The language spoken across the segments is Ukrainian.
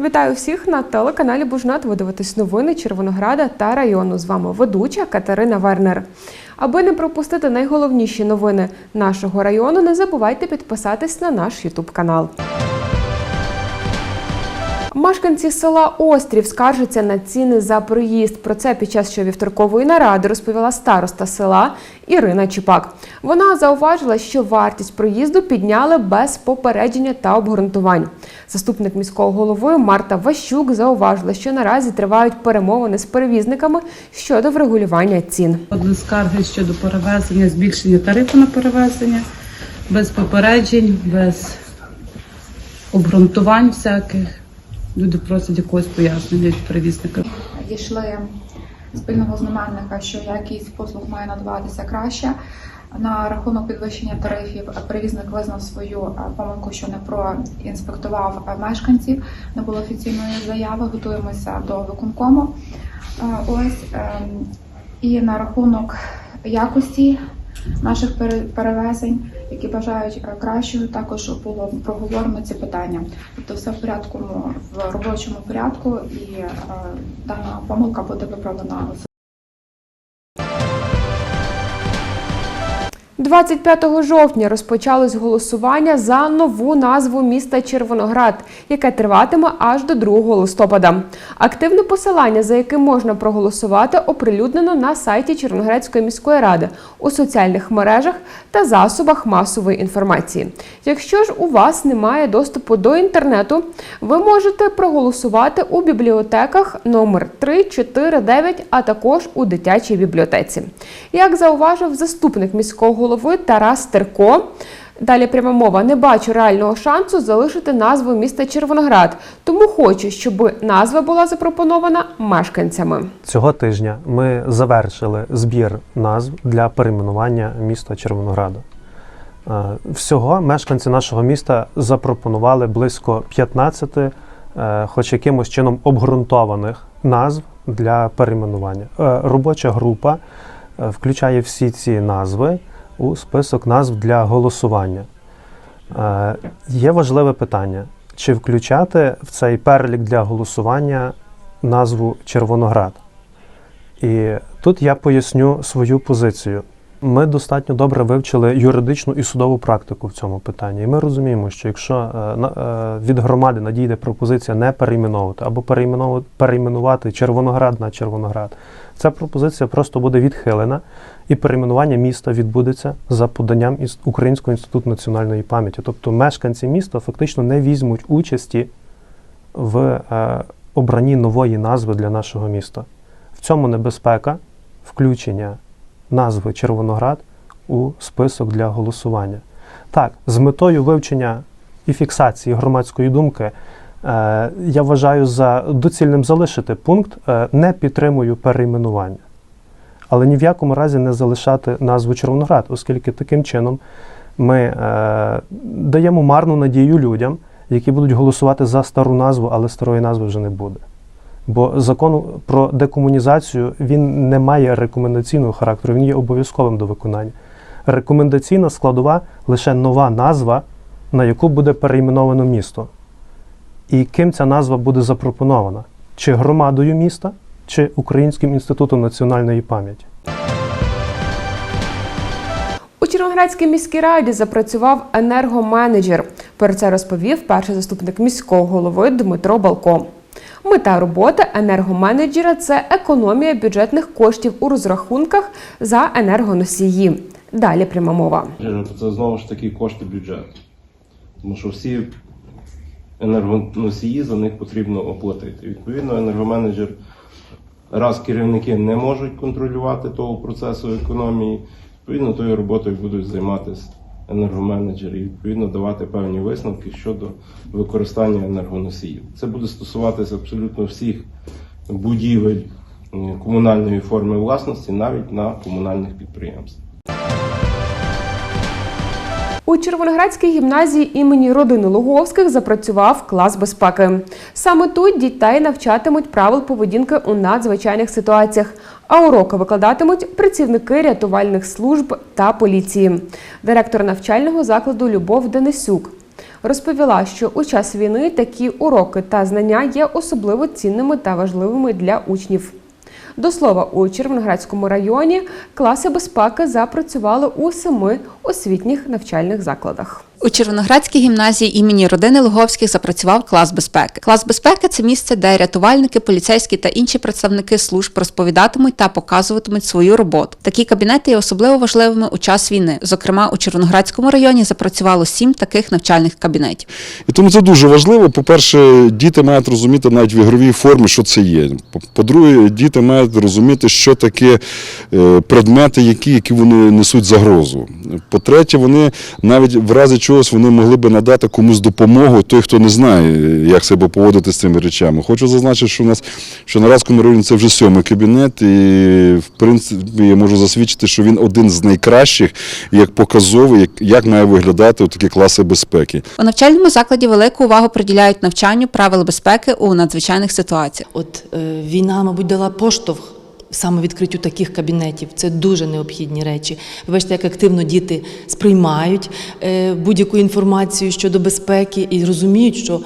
Вітаю всіх на телеканалі Бужнат. Ви дивитесь новини Червонограда та району. З вами ведуча Катерина Вернер. Аби не пропустити найголовніші новини нашого району, не забувайте підписатись на наш Ютуб канал. Мешканці села Острів скаржаться на ціни за проїзд. Про це під час щовівторкової наради розповіла староста села Ірина Чіпак. Вона зауважила, що вартість проїзду підняли без попередження та обґрунтувань. Заступник міського голови Марта Ващук зауважила, що наразі тривають перемовини з перевізниками щодо врегулювання цін. Одні скарги щодо перевезення, збільшення тарифу на перевезення, без попереджень, без обґрунтувань всяких. Люди просять якогось пояснення від перевізника. дійшли спільного знаменника, що якість послуг має надаватися краще. На рахунок підвищення тарифів перевізник визнав свою е, помилку, що не проінспектував е, мешканців. Не було офіційної заяви. Готуємося до виконкому. Е, Ось ем, і на рахунок якості наших пере- перевезень, які бажають е, кращого, також було проговорено ці питання. Тобто все в порядку в робочому порядку, і е, дана помилка буде виправлена 25 жовтня розпочалось голосування за нову назву міста Червоноград, яке триватиме аж до 2 листопада. Активне посилання, за яким можна проголосувати, оприлюднено на сайті Червоноградської міської ради у соціальних мережах та засобах масової інформації. Якщо ж у вас немає доступу до інтернету, ви можете проголосувати у бібліотеках номер 3, 4, 9, а також у дитячій бібліотеці. Як зауважив заступник міського голови Тарас Терко, далі пряма мова, не бачу реального шансу залишити назву міста Червоноград, тому хочу, щоб назва була запропонована мешканцями. Цього тижня ми завершили збір назв для перейменування міста Червонограда. Е, Всього мешканці нашого міста запропонували близько 15, е, хоч якимось чином обґрунтованих назв для перейменування. Е, Робоча група включає всі ці назви у список назв для голосування. Е, Є важливе питання: чи включати в цей перелік для голосування назву Червоноград? І тут я поясню свою позицію. Ми достатньо добре вивчили юридичну і судову практику в цьому питанні. І ми розуміємо, що якщо е, е, від громади надійде пропозиція не перейменовувати або перейменувати Червоноград на Червоноград, ця пропозиція просто буде відхилена, і перейменування міста відбудеться за поданням Українського інституту національної пам'яті. Тобто мешканці міста фактично не візьмуть участі в е, обранні нової назви для нашого міста. В цьому небезпека включення назви Червоноград у список для голосування. Так, з метою вивчення і фіксації громадської думки, е, я вважаю за доцільним залишити пункт е, не підтримую перейменування. Але ні в якому разі не залишати назву Червоноград, оскільки таким чином ми е, даємо марну надію людям, які будуть голосувати за стару назву, але старої назви вже не буде. Бо закон про декомунізацію він не має рекомендаційного характеру, він є обов'язковим до виконання. Рекомендаційна складова лише нова назва, на яку буде перейменовано місто. І ким ця назва буде запропонована? Чи громадою міста, чи Українським інститутом національної пам'яті? У Червоноградській міській раді запрацював енергоменеджер. Про це розповів перший заступник міського голови Дмитро Балко. Мета роботи енергоменеджера це економія бюджетних коштів у розрахунках за енергоносії. Далі пряма мова. Це знову ж таки кошти бюджету. Тому що всі енергоносії за них потрібно оплатити. Відповідно, енергоменеджер, раз керівники не можуть контролювати того процесу економії, відповідно, тою роботою будуть займатися енергоменеджери і відповідно давати певні висновки щодо використання енергоносіїв. Це буде стосуватися абсолютно всіх будівель е, комунальної форми власності, навіть на комунальних підприємствах. У Червоноградській гімназії імені родини Луговських запрацював клас безпеки. Саме тут дітей навчатимуть правил поведінки у надзвичайних ситуаціях, а уроки викладатимуть працівники рятувальних служб та поліції. Директор навчального закладу Любов Денисюк розповіла, що у час війни такі уроки та знання є особливо цінними та важливими для учнів. До слова, у Червоноградському районі класи безпеки запрацювали у семи освітніх навчальних закладах. У Червоноградській гімназії імені родини Луговських запрацював клас безпеки. Клас безпеки це місце, де рятувальники, поліцейські та інші представники служб розповідатимуть та показуватимуть свою роботу. Такі кабінети є особливо важливими у час війни. Зокрема, у Червоноградському районі запрацювало сім таких навчальних кабінетів. І тому це дуже важливо. По-перше, діти мають розуміти навіть в ігровій формі, що це є. По- По-друге, діти мають розуміти, що таке е, предмети, які, які вони несуть загрозу. По-третє, вони навіть в разі чогось вони могли би надати комусь допомогу, той, хто не знає, як себе поводити з цими речами. Хочу зазначити, що у нас що на Радському районі це вже сьомий кабінет, і в принципі я можу засвідчити, що він один з найкращих, як показовий, як, як має виглядати такі класи безпеки. У навчальному закладі велику увагу приділяють навчанню правил безпеки у надзвичайних ситуаціях. От е, війна, мабуть, дала поштовх саме відкриттю таких кабінетів. Це дуже необхідні речі. Ви бачите, як активно діти сприймають е, будь-яку інформацію щодо безпеки і розуміють, що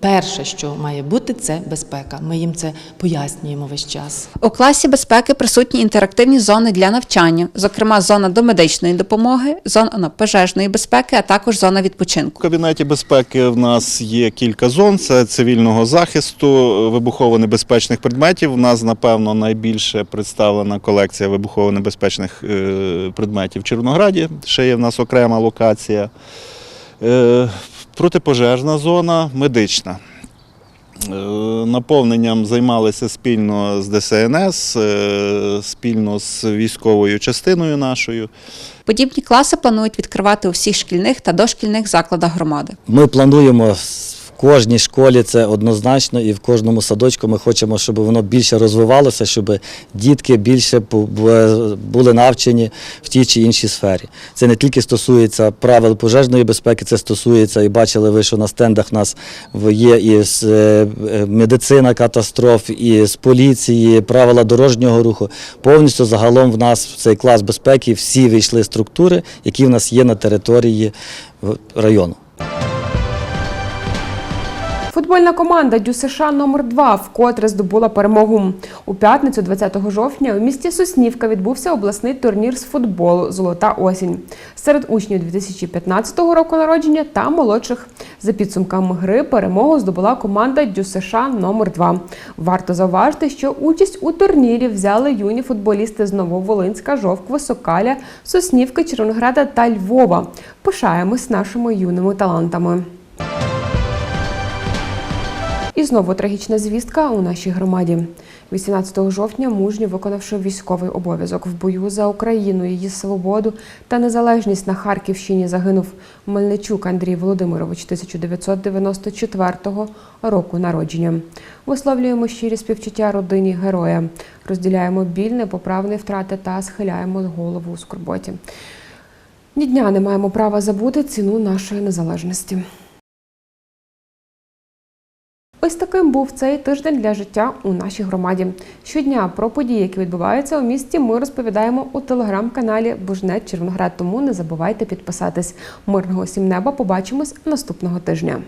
перше, що має бути, це безпека. Ми їм це пояснюємо весь час. У класі безпеки присутні інтерактивні зони для навчання, зокрема зона домедичної допомоги, зона пожежної безпеки, а також зона відпочинку. В кабінеті безпеки в нас є кілька зон: це цивільного захисту, вибухово-небезпечних предметів. У нас, напевно, найбільше представлена колекція вибухово-небезпечних е, предметів в Червонограді. Ще є в нас окрема локація. Протипожежна зона, медична. Е, Наповненням займалися спільно з ДСНС, е, спільно з військовою частиною нашою. Подібні класи планують відкривати у всіх шкільних та дошкільних закладах громади. Ми плануємо кожній школі це однозначно, і в кожному садочку ми хочемо, щоб воно більше розвивалося, щоб дітки більше бу- були навчені в тій чи іншій сфері. Це не тільки стосується правил пожежної безпеки, це стосується, і бачили ви, що на стендах у нас є і е, е, медицина катастроф, і з поліції, правила дорожнього руху. Повністю загалом в нас в цей клас безпеки всі вийшли структури, які в нас є на території району. Футбольна команда Дю США номер 2 вкотре здобула перемогу. У п'ятницю, 20 жовтня, у місті Соснівка відбувся обласний турнір з футболу Золота осінь серед учнів 2015 року народження та молодших. За підсумками гри перемогу здобула команда Дю США номер 2 Варто зауважити, що участь у турнірі взяли юні футболісти з Нововолинська, Жовкви, Сокаля, Соснівки, Червонограда та Львова. Пишаємось нашими юними талантами. І знову трагічна звістка у нашій громаді. 18 жовтня, мужньо виконавши військовий обов'язок в бою за Україну, її свободу та незалежність на Харківщині, загинув Мельничук Андрій Володимирович 1994 року народження. Висловлюємо щирі співчуття родині героя, розділяємо біль непоправної втрати та схиляємо голову у скорботі. Ні дня не маємо права забути ціну нашої незалежності. Ось таким був цей тиждень для життя у нашій громаді. Щодня про події, які відбуваються у місті, ми розповідаємо у телеграм-каналі Бужнет Червоноград. Тому не забувайте підписатись. Мирного сім неба. Побачимось наступного тижня.